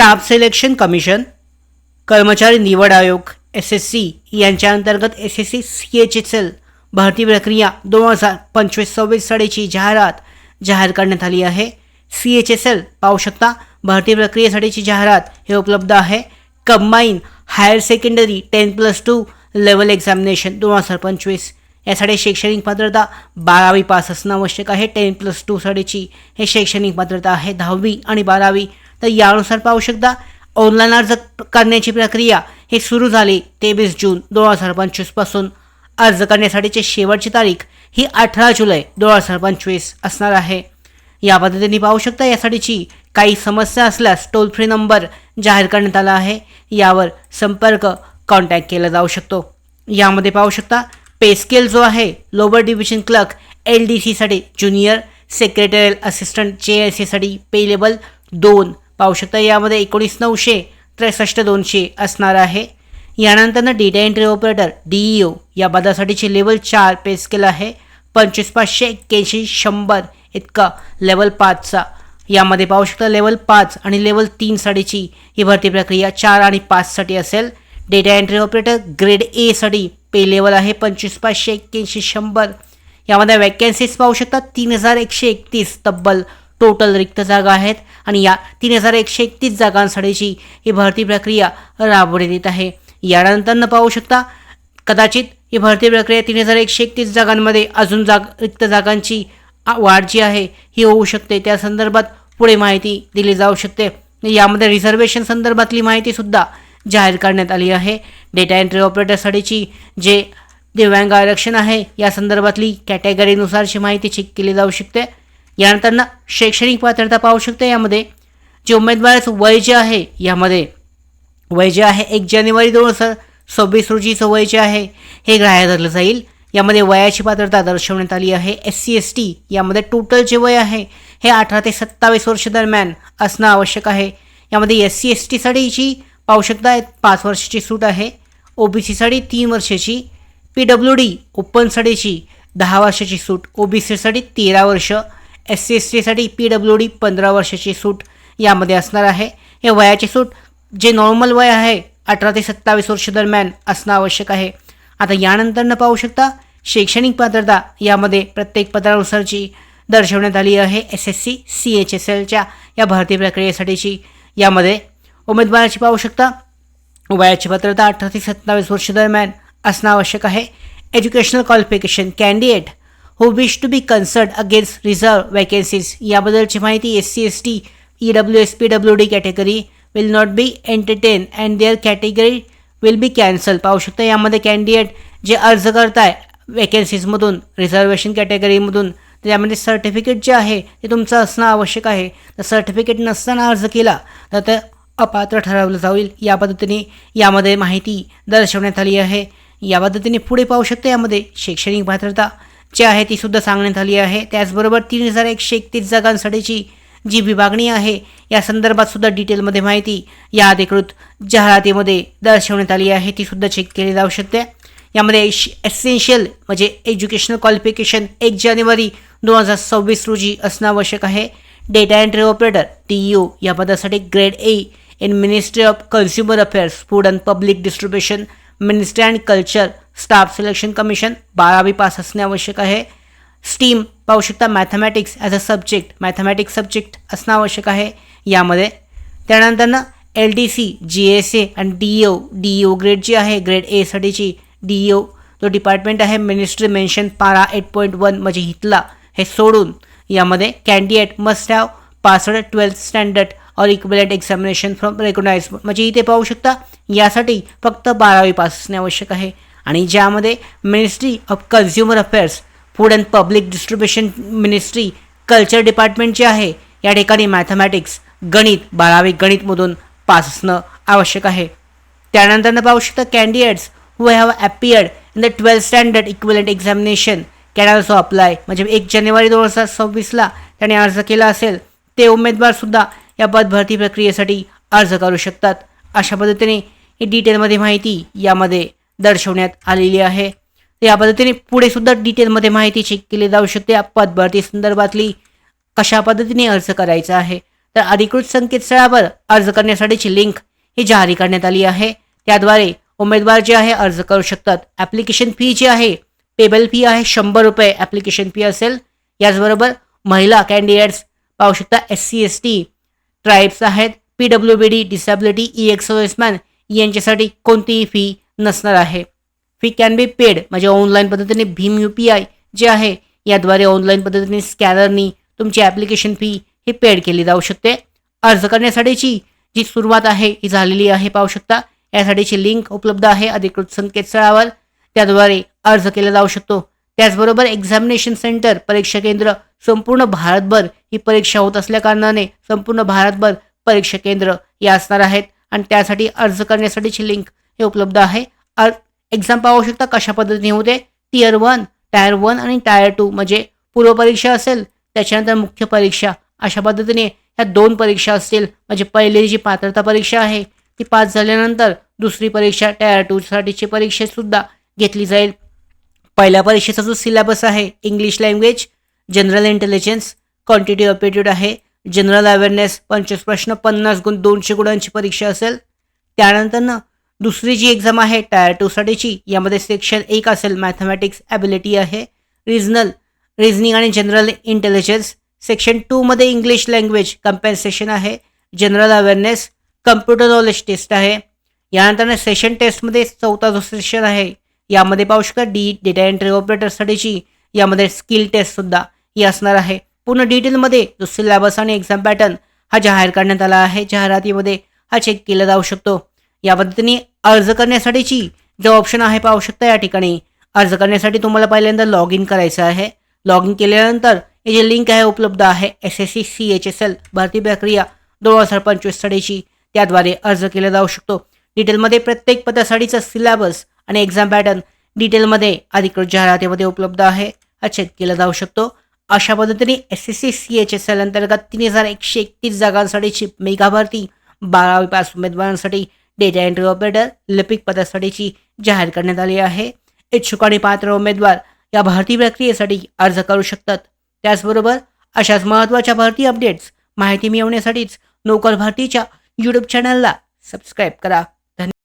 Staff selection commission कर्मचारी निवड आयोग एस एस सी यांच्या अंतर्गत S S C C H S L भरती प्रक्रिया दोन हजार पंचवीस सव्वीस साडेची जाहिरात जाहीर करण्यात आली आहे. सी एच एस एल पाहू शकता भरती प्रक्रियेसाठीची जाहिरात हे उपलब्ध आहे. Combine higher secondary ten plus two level examination दोन हजार पंचवीस. यासाठी शैक्षणिक पात्रता बारावी पास असणं आवश्यक आहे. टेन प्लस टूसाठीची हे शैक्षणिक पात्रता आहे. दहावी आणि बारावी तर यानुसार पाहू शकता ऑनलाईन अर्ज करण्याची प्रक्रिया हे सुरू झाली तेवीस जून दोन हजार पंचवीसपासून अर्ज करण्यासाठीची शेवटची तारीख ही अठरा जुलै दोन हजार पंचवीस असणार आहे. या पद्धतीने पाहू शकता यासाठीची काही समस्या असल्यास टोल फ्री नंबर जाहीर करण्यात आला आहे. यावर संपर्क कॉन्टॅक्ट केला जाऊ शकतो. यामध्ये पाहू शकता पे स्केल जो आहे lower division clerk L D सीसाठी junior secretarial assistant J S सीसाठी पे लेवल दोन पाहू शकता यामध्ये एकोणीस नऊशे त्रेसष्ट दोनशे असणार आहे. यानंतरनं data entry operator D E O या पदासाठीचे लेवल चार पे स्केल आहे. पंचवीस पाचशे एक्क्याऐंशी शंभर इतका लेवल पाचचा. यामध्ये पाहू शकता लेवल पाच आणि लेवल तीनसाठीची ही भरती प्रक्रिया चार आणि पाचसाठी असेल. डेटा एंट्री ऑपरेटर ग्रेड एसाठी पे लेवल आहे पंचवीस पाचशे एक्क्याऐंशी शंभर. यामध्ये वॅकन्सीज पाहू शकता तीन हजार एकशे एकतीस तब्बल टोटल रिक्त जागा आहेत आणि या तीन हजार एकशे एकतीस जागांसाठीची ही भरती प्रक्रिया राबवण्यात येत आहे. यानंतरनं पाहू शकता कदाचित ही भरती प्रक्रिया तीन हजार एकशे एकतीस जागांमध्ये अजून जाग रिक्त जागांची वाढ जी आहे ही होऊ शकते. त्या संदर्भात पुढे माहिती दिली जाऊ शकते. यामध्ये रिझर्वेशन संदर्भातली माहितीसुद्धा जाहीर करण्यात आली आहे. डेटा एंट्री ऑपरेटरसाठीची जे दिव्यांग आरक्षण आहे या संदर्भातली कॅटेगरीनुसारची माहिती चेक केली जाऊ शकते. यानंतरनं शैक्षणिक पात्रता पाहू शकते यामध्ये. जे उमेदवाराचं वय जे आहे यामध्ये. वय जे आहे एक जानेवारी दोन हजार सव्वीस रोजीचं वय जे आहे हे ग्राह्य धरलं जाईल. यामध्ये वयाची पात्रता दर्शवण्यात आली आहे. एस सी एस टी यामध्ये टोटल जे वय आहे हे अठरा ते सत्तावीस वर्ष दरम्यान असणं आवश्यक आहे. यामध्ये एस सी एस टीसाठीची पाहू शकता पाच वर्षाची सूट आहे. ओ बी सीसाठी तीन वर्षाची पी डब्ल्यू डी ओपनसाठीची दहा वर्षाची सूट ओ बी सीसाठी तेरा वर्ष एस सी एस टीसाठी पी डब्ल्यू डी पंधरा वर्षाची सूट यामध्ये असणार आहे. या वयाची सूट जे नॉर्मल वय आहे अठरा ते सत्तावीस वर्ष दरम्यान असणं आवश्यक आहे. आता यानंतरनं पाहू शकता शैक्षणिक पात्रता यामध्ये प्रत्येक पत्रानुसारची दर्शवण्यात आली आहे. S S C C H S एलच्या या भरती प्रक्रियेसाठीची यामध्ये उमेदवाराची पाहू शकता वयाची पात्रता अठरा ते सत्तावीस वर्ष दरम्यान असणं आवश्यक आहे. Educational qualification candidate who wish to be considered against reserve vacancies याबद्दलची माहिती S C S T E W S P W D category will not be entertain and their category will be cancel पाहू शकता यामध्ये candidate जे अर्ज करताय वॅकेन्सीजमधून reservation कॅटेगरीमधून तर यामध्ये सर्टिफिकेट जे आहे ते तुमचं असणं आवश्यक आहे. तर सर्टिफिकेट नसताना अर्ज केला तर ते अपात्र ठरवलं जाईल. या पद्धतीने यामध्ये माहिती दर्शवण्यात आली आहे. या पद्धतीने पुढे पाहू शकता यामध्ये शैक्षणिक पात्रता जी आहे ती सुद्धा सांगण्यात आली आहे. त्याचबरोबर तीन हजार एकशे एकतीस जागांसाठीची जी विभागणी आहे या संदर्भात सुद्धा डिटेलमध्ये माहिती या अधिकृत जाहिरातीमध्ये दर्शवण्यात आली आहे. ती सुद्धा चेक केली जाऊ शकते. यामध्ये एसेन्शियल म्हणजे एज्युकेशनल क्वालिफिकेशन एक जानेवारी दोन हजार सव्वीस रोजी असणं आवश्यक आहे. Data entry operator T U या पदासाठी grade A in ministry of consumer affairs food and public distribution ministry and culture staff selection commission बारावी पास असणे आवश्यक आहे. स्टीम पाहू शकता mathematics as a subject mathematics subject असणं आवश्यक आहे. यामध्ये त्यानंतरनं L D C G S A आणि D O D O grade G आहे ग्रेड एसाठीची डी ओ जो डिपार्टमेंट आहे ministry mention para eight point one म्हणजे हितला हे सोडून यामध्ये candidate must have passed twelfth standard or equivalent examination from recognize म्हणजे इथे पाहू शकता यासाठी फक्त बारावी पास असणे आवश्यक आहे. आणि ज्यामध्ये ministry of consumer affairs food and public distribution ministry culture department जे आहे या ठिकाणी मॅथमॅटिक्स गणित बारावी गणितमधून पास असणं आवश्यक आहे. त्यानंतर पाहू शकता candidates who have appeared in the twelfth standard equivalent examination can also apply म्हणजे एक जानेवारी दोन हजार सव्वीसला त्याने अर्ज केला असेल ते उमेदवारसुद्धा या पदभरती प्रक्रियेसाठी अर्ज करू शकतात. अशा पद्धतीने डिटेलमध्ये माहिती यामध्ये दर्शवण्यात आलेली आहे. या पद्धतीने पुढे सुद्धा डिटेलमध्ये माहिती चेक केली जाऊ शकते. पदभरती संदर्भातली कशा पद्धतीने अर्ज करायचा आहे? तर अधिकृत संकेतस्थळावर अर्ज करण्यासाठीची लिंक ही जारी करण्यात आली आहे. त्याद्वारे उमेदवार जे आहे अर्ज करू शकतात. ॲप्लिकेशन फी जी आहे पेबल फी आहे शंभर रुपये ॲप्लिकेशन फी असेल. याचबरोबर महिला कॅन्डिडेट्स पाहू शकता. S C S T tribes आहेत. P W B D disability E X man यांच्यासाठी कोणतीही फी नसणार आहे. फी कॅन बी पेड म्हणजे ऑनलाईन पद्धतीने भीम यू पी आय जे आहे याद्वारे ऑनलाईन पद्धतीने स्कॅनरनी तुमची ॲप्लिकेशन फी ही पेड केली जाऊ शकते. अर्ज करण्यासाठीची जी सुरुवात आहे ही झालेली आहे पाहू शकता. यासाठीची लिंक उपलब्ध आहे अधिकृत संकेतस्थळावर. त्याद्वारे अर्ज केला जाऊ शकतो. त्याचबरोबर एक्झामिनेशन सेंटर परीक्षा केंद्र संपूर्ण भारतभर ही परीक्षा होत असल्याकारणाने संपूर्ण भारतभर परीक्षा केंद्र या असणार आहेत. आणि त्यासाठी अर्ज करण्यासाठीची लिंक हे उपलब्ध आहे. एक्झाम पाहू शकता कशा पद्धतीने होते. टियर वन टायर वन आणि टायर टू म्हणजे पूर्वपरीक्षा असेल त्याच्यानंतर मुख्य परीक्षा. अशा पद्धतीने ह्या दोन परीक्षा असतील. म्हणजे पहिली जी पात्रता परीक्षा आहे ती पास झाल्यानंतर दुसरी परीक्षा टायर टूसाठीची साठीची घेतली जाईल. पहिल्या परीक्षेचा जो सिलेबस आहे English language general intelligence quantity aptitude आहे. जनरल अवेअरनेस पंचवीस प्रश्न पन्नास गुण दोनशे गुणांची परीक्षा असेल. त्यानंतर ना दुसरी जी एक्झाम आहे टायर टूसाठीची यामध्ये सेक्शन एक असेल मॅथमॅटिक्स ॲबिलिटी आहे रिजनल रिझनिंग आणि जनरल इंटेलिजन्स सेक्शन टूमध्ये इंग्लिश लँग्वेज कम्पेन्सेशन आहे general awareness computer knowledge test आहे. यानंतर सेशन टेस्टमध्ये चौथा जो सेशन आहे यामध्ये पाहू शकता डी डेटा एंट्री ऑपरेटरसाठीची यामध्ये स्किल टेस्टसुद्धा ही असणार आहे. पूर्ण डिटेलमध्ये जो सिलेबस आणि एक्झाम पॅटर्न हा जाहीर करण्यात आला आहे. जाहिरातीमध्ये हा चेक केला जाऊ शकतो. या पद्धतीने अर्ज करण्यासाठीची जो ऑप्शन आहे पाहू शकता या ठिकाणी. अर्ज करण्यासाठी तुम्हाला पहिल्यांदा लॉग इन करायचं आहे. लॉग इन केल्यानंतर हे जे लिंक आहे उपलब्ध आहे S S C C H S L भरती प्रक्रिया दोन हजार पंचवीस साठीची. त्याद्वारे अर्ज केला जाऊ शकतो. डिटेलमध्ये प्रत्येक पदासाठीचा सिलेबस आणि एक्झाम पॅटर्न डिटेलमध्ये अधिकृत जाहिरातीमध्ये उपलब्ध आहे. हा चेक केला जाऊ शकतो. अशा पद्धतीने S S C C H S L अंतर्गत तीन हजार एकशे एकतीस जागांसाठीची मेगा भरती बारावी पास उमेदवारांसाठी डेटा एंट्री ऑपरेटर लिपिक पदासाठीची जाहीर करण्यात आली आहे. इच्छुक आणि पात्र उमेदवार या भरती प्रक्रियेसाठी अर्ज करू शकतात. त्याचबरोबर अशाच महत्त्वाच्या भरती अपडेट्स माहिती मिळवण्यासाठीच नोकर भरतीच्या यूट्यूब चॅनलला सबस्क्राईब करा.